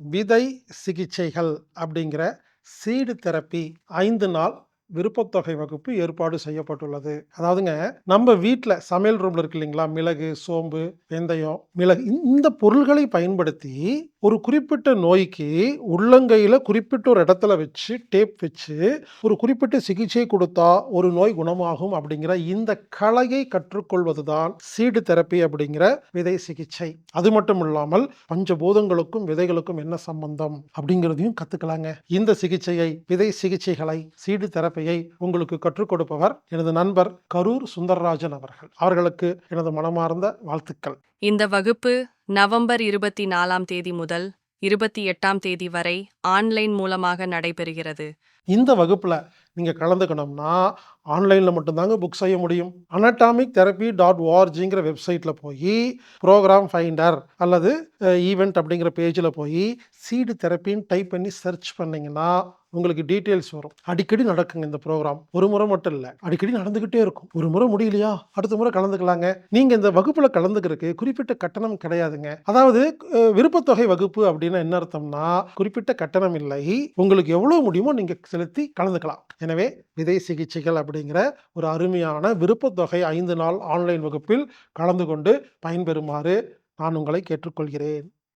விதை சிகிச்சைகள் அப்படிங்கிற சீடு தெரப்பி ஐந்து நாள் விருப்பத்தொகை வகுப்பு ஏற்பாடு செய்யப்பட்டுள்ளது. அதாவதுங்க நம்ம வீட்டில் சமையல் ரூமில் இருக்கு இல்லைங்களா? மிளகு சோம்பு வெந்தயம் மிளகு இந்த- இந்த பொருள்களை பயன்படுத்தி ஒரு குறிப்பிட்ட நோய்க்கு உள்ளங்கையில் குறிப்பிட்ட ஒரு இடத்துல வச்சு டேப் வச்சு ஒரு குறிப்பிட்ட சிகிச்சை கொடுத்தா ஒரு நோய் குணமாகும் அப்படிங்கிற இந்த கலையை கற்றுக்கொள்வது தான் சீடு தெரப்பி அப்படிங்கிற விதை சிகிச்சை. அது மட்டும் இல்லாமல் பஞ்சபூதங்களுக்கும் விதைகளுக்கும் என்ன சம்பந்தம் அப்படிங்கிறதையும் கற்றுக்கலாங்க இந்த சிகிச்சையை விதை சிகிச்சைகளை சீடு தெரப்பி தெரப்பியை உங்களுக்கு கற்றுக் கொடுப்பவர் எனது நண்பர் கரூர் சுந்தரராஜன் அவர்கள். அவர்களுக்கு எனது மனமார்ந்த வாழ்த்துக்கள். இந்த வகுப்பு நவம்பர் இருபத்தி நாலாம் தேதி முதல் இருபத்தி எட்டாம் தேதி வரை ஆன்லைன் மூலமாக நடைபெறுகிறது. இந்த வகுப்பில் நீங்கள் கலந்துக்கணும்னா ஆன்லைனில் மட்டும்தாங்க புக் செய்ய முடியும். அனட்டாமிக் தெரப்பி டாட் ஓஆர்ஜிங்கிற வெப்சைட்டில் போய் ப்ரோக்ராம் ஃபைண்டர் அல்லது ஈவெண்ட் அப்படிங்கிற பேஜில் போய் சீடு தெரப்பின்னு டைப் பண்ணி சர்ச் பண்ணிங்கன்னா உங்களுக்கு டீட்டெயில்ஸ் வரும். அடிக்கடி நடக்குங்க இந்த ப்ரோக்ராம் ஒரு முறை மட்டும் இல்லை. அடிக்கடி நடந்துக்கிட்டே இருக்கும். ஒரு முறை முடியலையா? அடுத்த முறை கலந்துக்கலாங்க. நீங்கள் இந்த வகுப்பில் கலந்துக்கிறதுக்கு குறிப்பிட்ட கட்டணம் கிடையாதுங்க. அதாவது விருப்பத்தொகை வகுப்பு அப்படின்னா என்ன அர்த்தம்னா குறிப்பிட்ட கட்டணம் இல்லை. உங்களுக்கு எவ்வளோ முடியுமோ நீங்கள் செலுத்தி கலந்துக்கலாம். எனவே விதை சிகிச்சைகள் அப்படிங்கிற ஒரு அருமையான விருப்பத்தொகை ஐந்து நாள் ஆன்லைன் வகுப்பில் கலந்து கொண்டு பயன்பெறுமாறு நான் உங்களை கேட்டுக்கொள்கிறேன்.